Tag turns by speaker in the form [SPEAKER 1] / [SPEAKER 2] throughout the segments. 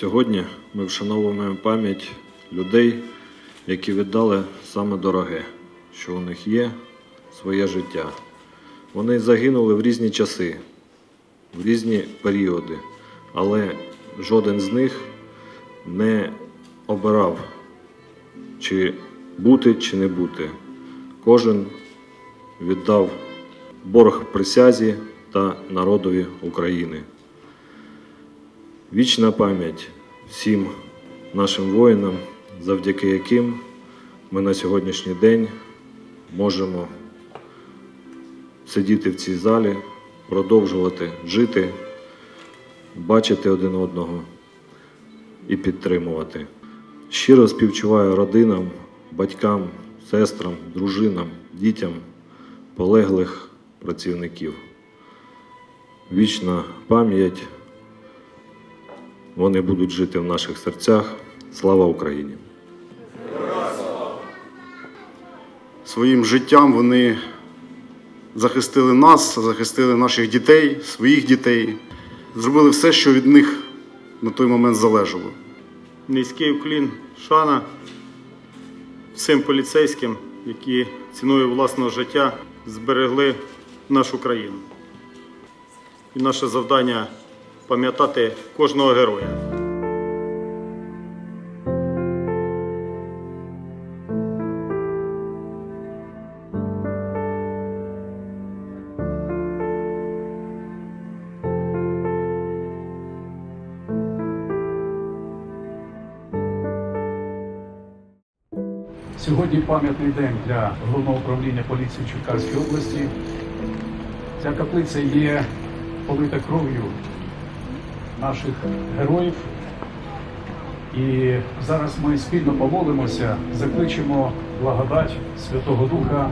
[SPEAKER 1] Сьогодні ми вшановуємо пам'ять людей, які віддали саме дороге, що у них є своє життя. Вони загинули в різні часи, в різні періоди, але жоден з них не обирав, чи бути, чи не бути. Кожен віддав борг присязі та народові України. Вічна пам'ять всім нашим воїнам, завдяки яким ми на сьогоднішній день можемо сидіти в цій залі, продовжувати жити, бачити один одного і підтримувати. Щиро співчуваю родинам, батькам, сестрам, дружинам, дітям полеглих працівників. Вічна пам'ять. Вони будуть жити в наших серцях. Слава Україні!
[SPEAKER 2] Своїм життям вони захистили нас, захистили наших дітей, своїх дітей, зробили все, що від них на той момент залежало.
[SPEAKER 3] Низький уклін, шана всім поліцейським, які ціною власного життя зберегли нашу країну. І наше завдання пам'ятати кожного героя.
[SPEAKER 4] Сьогодні пам'ятний день для головного управління поліції Черкаської області. Ця каплиця є полита кров'ю наших героїв. І зараз ми спільно помолимося, закличемо благодать Святого Духа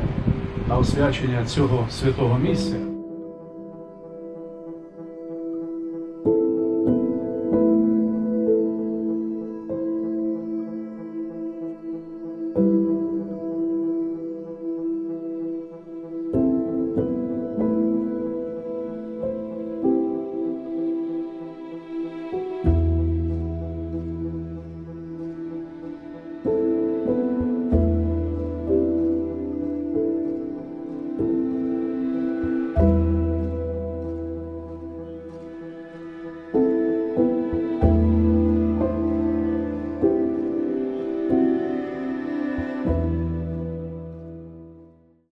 [SPEAKER 4] на освячення цього святого місця.